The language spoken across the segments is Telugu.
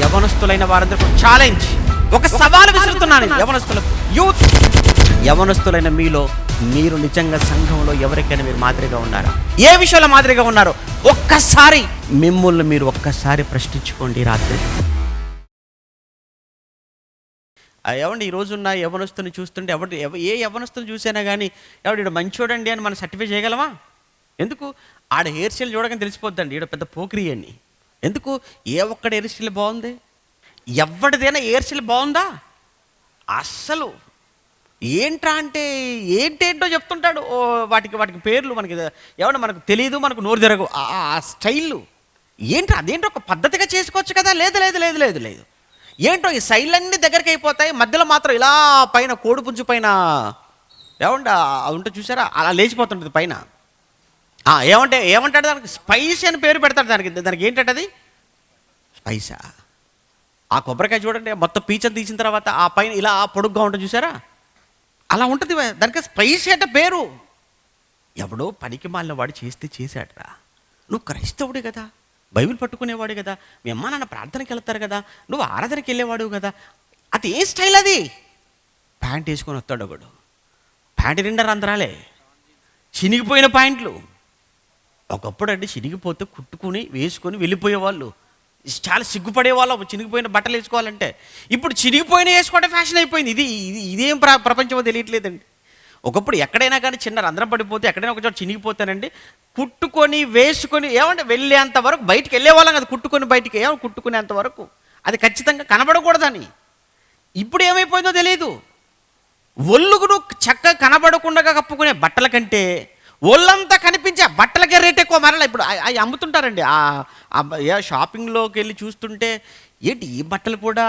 యవనస్తులైన వారందరూ ఛాలెంజ్ ఒక సవాలు విసురుతున్నాను యవనస్తులకు. యూత్ యవనస్తులైన మీలో మీరు నిజంగా సంఘంలో ఎవరికైనా మీరు మాదిరిగా ఉన్నారా? ఏ విషయంలో మాదిరిగా ఉన్నారో ఒక్కసారి మిమ్మల్ని మీరు ఒక్కసారి ప్రశ్నించుకోండి రాత్రి. ఏమండి ఈ రోజున్న యవనస్తుని చూస్తుంటే ఎవరు ఎవ- ఏ యవనస్తుని చూసినా కానీ ఎవడు ఈడు మంచోడండి అని మనం సర్టిఫై చేయగలమా? ఎందుకు? ఆడ హెయిర్ స్టైల్ చూడగానే తెలిసిపోద్దండి ఈడ పెద్ద పోకిరి అని. ఎందుకు? ఏ ఒక్కడ హెయిర్ స్టైల్ బాగుంది? ఎవరిదైనా హెయిర్ స్టైల్ బాగుందా? అస్సలు. ఏంట్రా అంటే ఏంటేంటో చెప్తుంటాడు. ఓ వాటికి వాటికి పేర్లు మనకి ఏమన్నా మనకు తెలియదు మనకు నోరు తిరగవు ఆ- స్టైల్లు స్టైల్. ఏంట్రా అదేంటో ఒక పద్ధతిగా చేసుకోవచ్చు కదా? లేదు లేదు లేదు లేదు లేదు. ఏంటో ఈ స్టైల్ అన్నీ దగ్గరికి అయిపోతాయి. మధ్యలో మాత్రం ఇలా పైన కోడిపుంజు పైన. ఏమంటే ఉంటే చూసారా? అలా లేచిపోతుంటుంది పైన. ఏమంటే ఏమంటాడు దానికి? స్పైసీ అని పేరు పెడతాడు దానికి. దానికి ఏంటంటే అది? స్పైసా? ఆ కొబ్బరికాయ చూడండి మొత్తం పీచర్ తీసిన తర్వాత ఆ పైన ఇలా పొడుగ్గా ఉంటుంది చూసారా? అలా ఉంటుంది దానికి స్పైసీ అంటే పేరు. ఎవడో పనికి మాలిన వాడు చేస్తే చేశాడరా. నువ్వు క్రైస్తవుడే కదా. బైబిల్ పట్టుకునేవాడు కదా. మీ అమ్మ నాన్న ప్రార్థనకి వెళ్తారు కదా. నువ్వు ఆరాధనకి వెళ్ళేవాడు కదా. అది ఏ స్టైల్ అది? ప్యాంట్ వేసుకొని వస్తాడు ఒకడు. ప్యాంట్ నిండా రంధ్రాలే. చినిగిపోయిన ప్యాంట్లు. ఒకప్పుడు అంటే చినిగిపోతే కుట్టుకుని వేసుకొని వెళ్ళిపోయేవాళ్ళు. చాలా సిగ్గుపడే వాళ్ళు చినిగిపోయిన బట్టలు వేసుకోవాలంటే. ఇప్పుడు చినిగిపోయిన వేసుకోవడం ఫ్యాషన్ అయిపోయింది. ఇది ఇది ఇదేం ప్ర ప్రపంచమో తెలియట్లేదండి. ఒకప్పుడు ఎక్కడైనా కానీ చిన్న రంధ్రం పడిపోతే ఎక్కడైనా ఒక చోట చినిగిపోతానండి. కుట్టుకొని వేసుకొని ఏమంటే వెళ్ళేంత వరకు బయటికి వెళ్ళేవాళ్ళం కదా. కుట్టుకొని బయటికి ఏమో కుట్టుకునేంత వరకు. అది ఖచ్చితంగా కనబడకూడదని. ఇప్పుడు ఏమైపోయిందో తెలియదు ఒళ్ళుగును చక్కగా కనబడకుండా కప్పుకునే బట్టల కంటే ఒళ్ళంతా కనిపించే బట్టలకే రేట్ ఎక్కువ. మరలా ఇప్పుడు అవి- అమ్ముతుంటారండి. ఆ షాపింగ్లోకి వెళ్ళి చూస్తుంటే ఏంటి ఈ బట్టలు కూడా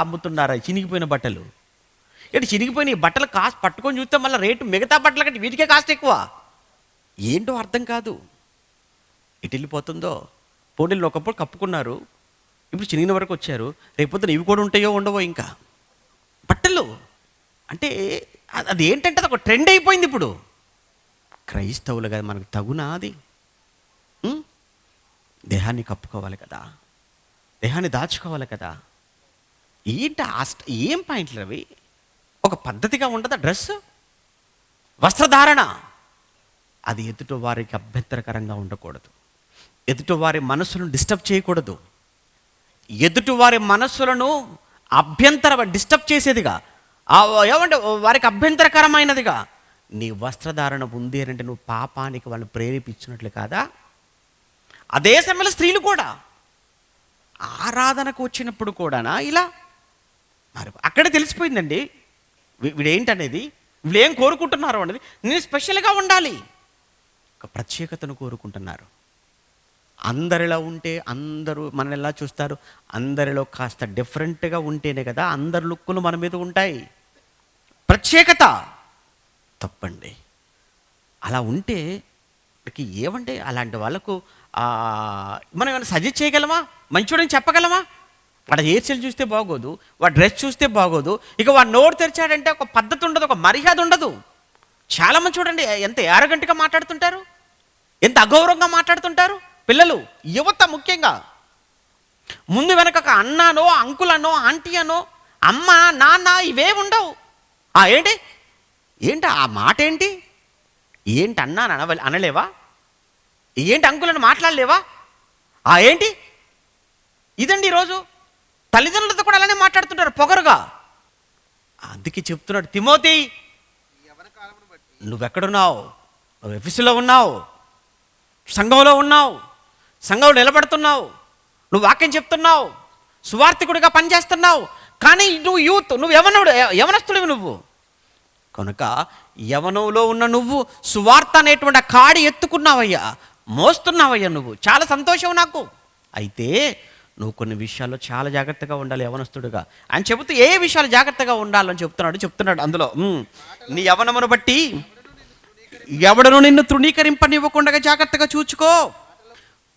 అమ్ముతున్నారా? చినిగిపోయిన బట్టలు. ఏంటి చినిగిపోయిన ఈ బట్టలు కాస్ట్ పట్టుకొని చూస్తే మళ్ళీ రేటు మిగతా బట్టల కంటే వీటికే కాస్ట్ ఎక్కువ. ఏంటో అర్థం కాదు. ఎటు వెళ్ళిపోతుందో. పోటీలు ఒకప్పుడు కప్పుకున్నారు. ఇప్పుడు చినిగిన వరకు వచ్చారు. రేపొద్దున ఇవి కూడా ఉంటాయో ఉండవో ఇంకా. బట్టలు. అంటే అది ఏంటంటే అది ఒక ట్రెండ్ అయిపోయింది ఇప్పుడు. క్రైస్తవులుగా మనకు తగునా అది దేహాన్ని కప్పుకోవాలి కదా దేహాన్ని దాచుకోవాలి కదా. ఏంటి ఆ ఏం పాయింట్లు అవి ఒక పద్ధతిగా ఉండదా డ్రెస్? వస్త్రధారణ. అది ఎదుటి వారికి అభ్యంతరకరంగా ఉండకూడదు. ఎదుటి వారి మనసులను డిస్టర్బ్ చేయకూడదు. ఎదుటి వారి మనస్సులను అభ్యంతర డిస్టర్బ్ చేసేదిగా. ఏమంటే వారికి అభ్యంతరకరమైనదిగా. నీ వస్త్రధారణ ఉంది అని అంటే నువ్వు పాపానికి వాళ్ళు ప్రేరేపించినట్లు కాదా? అదే సమయంలో స్త్రీలు కూడా ఆరాధనకు వచ్చినప్పుడు కూడానా ఇలా? మరి అక్కడే తెలిసిపోయిందండి. వీడేంటనేది? వీళ్ళేం కోరుకుంటున్నారు అనేది? నేను స్పెషల్గా ఉండాలి. ఒక ప్రత్యేకతను కోరుకుంటున్నారు. అందరిలో ఉంటే అందరూ మనల్ని ఎలా చూస్తారు? అందరిలో కాస్త డిఫరెంట్గా ఉంటేనే కదా అందరి లుక్కులు మన మీద ఉంటాయి. ప్రత్యేకత. తప్పండి. అలా ఉంటే మనకి ఏమంటే అలాంటి వాళ్ళకు మనం ఏమైనా సజెస్ట్ చేయగలమా? మంచోడని చెప్పగలమా? వాడు ఏర్చలు చూస్తే బాగోదు వాడు డ్రెస్ చూస్తే బాగోదు ఇక వాడు నోరు తెరిచాడంటే ఒక పద్ధతి ఉండదు ఒక మర్యాద ఉండదు. చాలా మంది చూడండి ఎంత యారగంటగా మాట్లాడుతుంటారు? ఎంత అగౌరవంగా మాట్లాడుతుంటారు? పిల్లలు యువత ముఖ్యంగా. ముందు వెనక ఒక అన్నానో అంకులనో ఆంటీ అనో అమ్మ నాన్న ఇవే ఉండవు. ఏంటి? ఏంటి ఆ మాట ఏంటి ఏంటి అన్నా అనవ అనలేవా? ఏంటి అంకులను మాట్లాడలేవా? ఆ ఏంటి? ఇదండి ఈరోజు? తల్లిదండ్రులతో కూడా అలానే మాట్లాడుతుంటారు పొగరుగా. అందుకే చెప్తున్నాడు తిమోతి నువ్వెక్కడున్నావు? నువ్వు ఎఫీసులో ఉన్నావు? సంఘంలో ఉన్నావు? సంఘంలో నిలబడుతున్నావు? నువ్వు వాక్యం చెప్తున్నావు? సువార్థికుడిగా పనిచేస్తున్నావు? కానీ నువ్వు యూత్ నువ్వు యవనుడు యవనస్తుడివి నువ్వు. కనుక యవనంలో ఉన్న నువ్వు సువార్త అనేటువంటి కాడి ఎత్తుకున్నావయ్యా మోస్తున్నావయ్యా నువ్వు. చాలా సంతోషం నాకు. అయితే నువ్వు కొన్ని విషయాల్లో చాలా జాగ్రత్తగా ఉండాలి యవనస్తుడుగా. ఆయన చెబుతూ ఏ విషయాలు జాగ్రత్తగా ఉండాలని చెప్తున్నాడు చెప్తున్నాడు అందులో. నీ యవనమును బట్టి ఎవడను నిన్ను తృణీకరింపనివ్వకుండా జాగ్రత్తగా చూచుకో.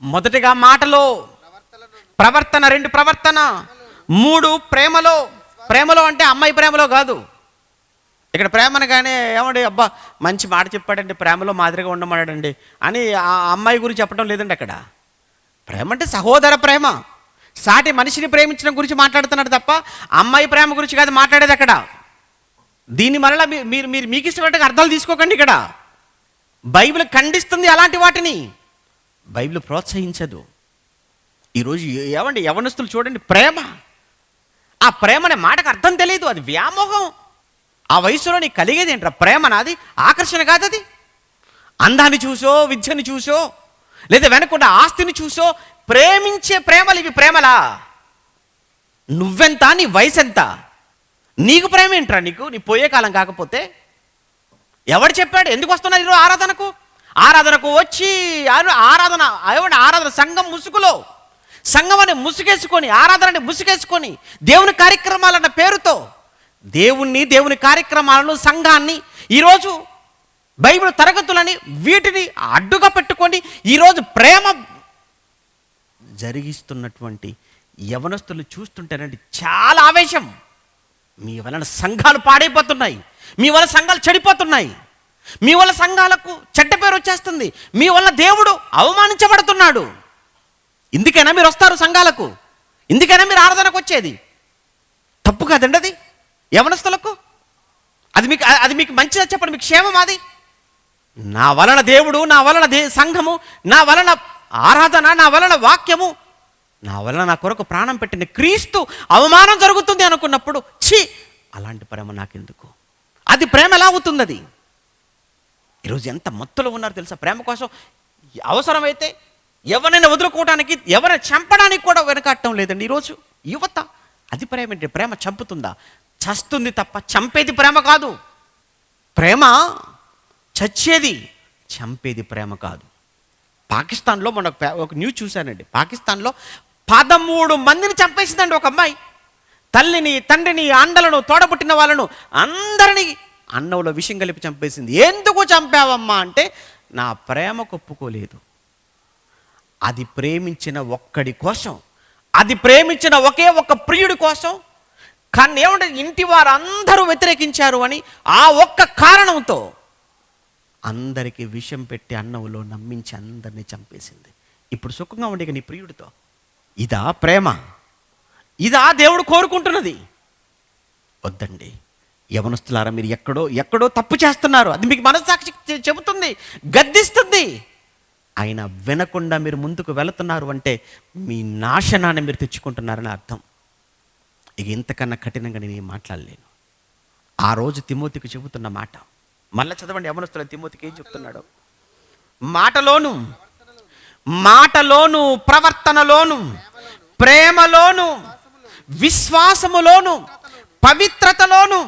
మొదటిగా మాటలో ప్రవర్తన రెండు ప్రవర్తన మూడు ప్రేమలో. ప్రేమలో అంటే అమ్మాయి ప్రేమలో కాదు. ఇక్కడ ప్రేమనగానే ఏమండి అబ్బా మంచి మాట చెప్పాడండి ప్రేమలో మాదిరిగా ఉండమన్నాడండి అని ఆ అమ్మాయి గురించి చెప్పడం లేదండి అక్కడ. ప్రేమ అంటే సహోదర ప్రేమ. సాటి మనిషిని ప్రేమించడం గురించి మాట్లాడుతున్నాడు తప్ప అమ్మాయి ప్రేమ గురించి కాదు మాట్లాడేది అక్కడ. దీని మరలా మీ- మీరు మీరు మీకు ఇష్టమైనట్టుగా అర్థాలు తీసుకోకండి ఇక్కడ. బైబిల్ ఖండిస్తుంది అలాంటి వాటిని. బైబిల్ ప్రోత్సహించదు. ఈరోజు ఏమండి యవనస్తులు చూడండి ప్రేమ. ఆ ప్రేమ అనే మాటకు అర్థం తెలియదు అది వ్యామోహం. ఆ వయసులో నీకు కలిగేది ఏంట్రా? ప్రేమ నాది ఆకర్షణ కాదు అది. అందాన్ని చూసో విద్యని చూసో లేదా వెనకుండా ఆస్తిని చూసో ప్రేమించే ప్రేమలు ఇవి ప్రేమలా? నువ్వెంత నీ వయసు ఎంత నీకు ప్రేమ ఏంట్రా నీకు? నీ పోయే కాలం కాకపోతే ఎవడు చెప్పాడు? ఎందుకు వస్తున్నారు ఈరోజు ఆరాధనకు? ఆరాధనకు వచ్చి ఆరు- ఆరాధన ఎవడు ఆరాధన సంఘం ముసుగులో సంఘం అనే ముసుగేసుకొని ఆరాధన ముసుగేసుకొని దేవుని కార్యక్రమాలన్న పేరుతో దేవుణ్ణి దేవుని కార్యక్రమాలను సంఘాన్ని ఈరోజు బైబిల్ తరగతులని వీటిని అడ్డుగా పెట్టుకొని ఈరోజు ప్రేమ జరిగిస్తున్నటువంటి యవనస్తులు చూస్తుంటేనండి చాలా ఆవేశం. మీ వలన సంఘాలు పాడైపోతున్నాయి. మీ వల్ల సంఘాలు చెడిపోతున్నాయి. మీ వల్ల సంఘాలకు చెడ్డ పేరు వచ్చేస్తుంది. మీ వల్ల దేవుడు అవమానించబడుతున్నాడు. ఇందుకైనా మీరు వస్తారు సంఘాలకు? ఇందుకైనా మీరు ఆరాధనకు వచ్చేది? తప్పు కాదండి అది. యవనస్తులకు? అది మీకు అది మీకు మంచిదా చెప్పండి? మీకు క్షేమం అది? నా వలన దేవుడు నా వలన దే సంఘము నా వలన ఆరాధన నా వలన వాక్యము నా వలన నా కొరకు ప్రాణం పెట్టిన క్రీస్తు అవమానం జరుగుతుంది అనుకున్నప్పుడు ఛీ! అలాంటి ప్రేమ నాకెందుకు? అది ప్రేమ ఎలా అవుతుంది అది ఈరోజు ఎంత మత్తులో ఉన్నారు తెలుసా? ప్రేమ కోసం అవసరమైతే ఎవరినైనా వదులుకోవడానికి ఎవరిని చంపడానికి కూడా వెనకాడటం లేదండి ఈరోజు. యువత అది ప్రేమ ఏంటి? ప్రేమ చంపుతుందా? చస్తుంది తప్ప చంపేది ప్రేమ కాదు. ప్రేమ చచ్చేది చంపేది ప్రేమ కాదు. పాకిస్తాన్లో మన ఒక న్యూస్ చూశానండి. పాకిస్తాన్లో పదమూడు మందిని చంపేసిందండి ఒక అమ్మాయి. తల్లిని తండ్రిని అండలను తోడబుట్టిన వాళ్ళను అందరినీ అన్నంలో విషం కలిపి చంపేసింది. ఎందుకు చంపావమ్మా అంటే నా ప్రేమ ఒప్పుకోలేదు అది ప్రేమించిన ఒక్కడి కోసం అది ప్రేమించిన ఒకే ఒక ప్రియుడి కోసం కానీ ఏమంటే ఇంటి వారు అందరూ వ్యతిరేకించారు అని ఆ ఒక్క కారణంతో అందరికీ విషం పెట్టి అన్నవులో నమ్మించి అందరినీ చంపేసింది. ఇప్పుడు సుఖంగా ఉండే నీ ప్రియుడితో. ఇదా ప్రేమ. ఇదా దేవుడు కోరుకుంటున్నది. వద్దండి. యవనస్తులారా మీరు ఎక్కడో ఎక్కడో తప్పు చేస్తున్నారు. అది మీకు మనస్సాక్షి చెబుతుంది గద్దిస్తుంది. అయినా వినకుండా మీరు ముందుకు వెళుతున్నారు అంటే మీ నాశనాన్ని మీరు తెచ్చుకుంటున్నారని అర్థం. ఇక ఇంతకన్నా కఠినంగా నేను ఏం మాట్లాడలేను. ఆ రోజు తిమోతికి చెబుతున్న మాట మళ్ళీ చదవండి యవనస్తుల తిమోతికి ఏం చెప్తున్నాడు? మాటలోను మాటలోను ప్రవర్తనలోను ప్రేమలోను విశ్వాసములోను పవిత్రతలోను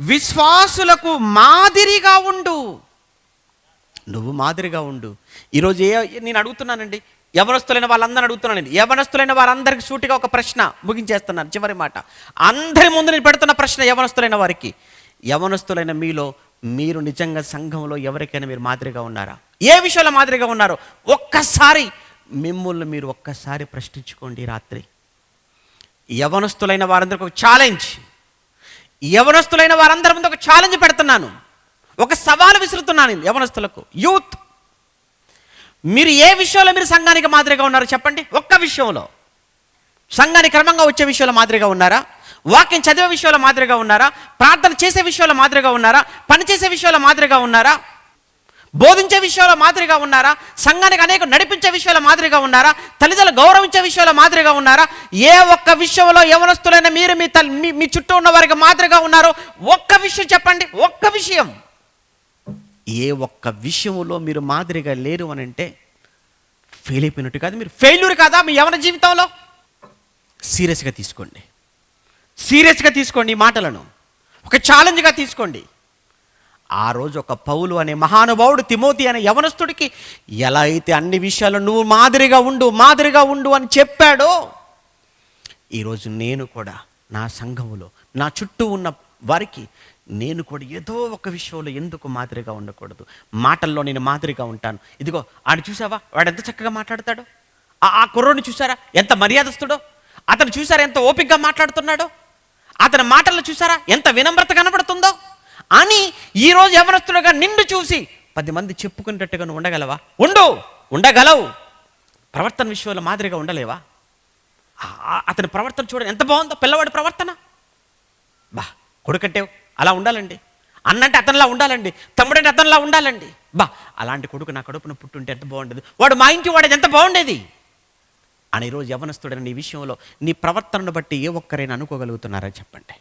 విశ్వాసులకు మాదిరిగా ఉండు. నువ్వు మాదిరిగా ఉండు. ఈరోజు ఏ నేను అడుగుతున్నానండి యవనస్తులైన వాళ్ళందరిని నేను. యవనస్తులైన వారందరికి సూటిగా ఒక ప్రశ్న ముగించేస్తున్నాను. చివరి మాట. అందరి ముందు నేను పెడుతున్న ప్రశ్న యవనస్తులైన వారికి. యవనస్తులైన మీలో మీరు నిజంగా సంఘంలో ఎవరికైనా మీరు మాదిరిగా ఉన్నారా? ఏ విషయంలో మాదిరిగా ఉన్నారో ఒక్కసారి మిమ్మల్ని మీరు ఒక్కసారి ప్రశ్నించుకోండి రాత్రి. యవనస్తులైన వారందరికి ఒక ఛాలెంజ్ యవనస్తులైన వారందరి ముందు ఒక ఛాలెంజ్ పెడుతున్నాను. ఒక సవాలు విసురుతున్నాను నేను యవనస్తులకు. యూత్ మీరు ఏ విషయంలో మీరు సంఘానికి మాదిరిగా ఉన్నారో చెప్పండి? ఒక్క విషయంలో. సంఘానికి క్రమంగా వచ్చే విషయంలో మాదిరిగా ఉన్నారా? వాక్యం చదివే విషయంలో మాదిరిగా ఉన్నారా? ప్రార్థన చేసే విషయంలో మాదిరిగా ఉన్నారా? పని చేసే విషయంలో మాదిరిగా ఉన్నారా? బోధించే విషయంలో మాదిరిగా ఉన్నారా? సంఘానికి అనేక నడిపించే విషయంలో మాదిరిగా ఉన్నారా? తల్లిదండ్రులు గౌరవించే విషయంలో మాదిరిగా ఉన్నారా? ఏ ఒక్క విషయంలో యవనస్తులైన మీరు మీ తల్లి మీ మీ చుట్టూ ఉన్న వారికి మాదిరిగా ఉన్నారో ఒక్క విషయం చెప్పండి. ఒక్క విషయం. ఏ ఒక్క విషయంలో మీరు మాదిరిగా లేరు అని అంటే ఫెయిల్ అయిపోయినట్టు కాదు. మీరు ఫెయిల్యూర్ కాదా మీ యవన జీవితంలో? సీరియస్గా తీసుకోండి. సీరియస్గా తీసుకోండి ఈ మాటలను. ఒక ఛాలెంజ్గా తీసుకోండి. ఆ రోజు ఒక పౌలు అనే మహానుభావుడు తిమోతి అనే యవనస్తుడికి ఎలా అయితే అన్ని విషయాలు నువ్వు మాదిరిగా ఉండు మాదిరిగా ఉండు అని చెప్పాడో ఈరోజు నేను కూడా నా సంఘములో నా చుట్టూ ఉన్న వారికి నేను కూడా ఏదో ఒక విషయంలో ఎందుకు మాదిరిగా ఉండకూడదు? మాటల్లో నేను మాదిరిగా ఉంటాను. ఇదిగో ఆడు చూసావా వాడు ఎంత చక్కగా మాట్లాడతాడో? ఆ ఆ కుర్రోడిని చూసారా ఎంత మర్యాదస్తుడో? అతను చూసారా ఎంత ఓపికగా మాట్లాడుతున్నాడో? అతని మాటల్లో చూసారా ఎంత వినమ్రత కనబడుతుందో? అని ఈరోజు యవనస్తుడుగా నిన్ను చూసి పది మంది చెప్పుకునేటట్టుగా నువ్వు ఉండగలవా? ఉండు ఉండగలవు. ప్రవర్తన విషయంలో మాదిరిగా ఉండలేవా? ఆ- అతని ప్రవర్తన చూడండి ఎంత బాగుందో పిల్లవాడి ప్రవర్తన. కొడుకంటే అలా ఉండాలండి. అన్నంటే అతనిలా ఉండాలండి. తమ్ముడంటే అతనిలా ఉండాలండి. బా అలాంటి కొడుకు నా కడుపున పుట్టుంటే ఎంత బాగుండేది. వాడు మా ఇంటి వాడేది ఎంత బాగుండేది? అని ఈరోజు యవనస్తుడైన నీ విషయంలో నీ ప్రవర్తనను బట్టి ఏ ఒక్కరైనా అనుకోగలుగుతున్నారని చెప్పండి.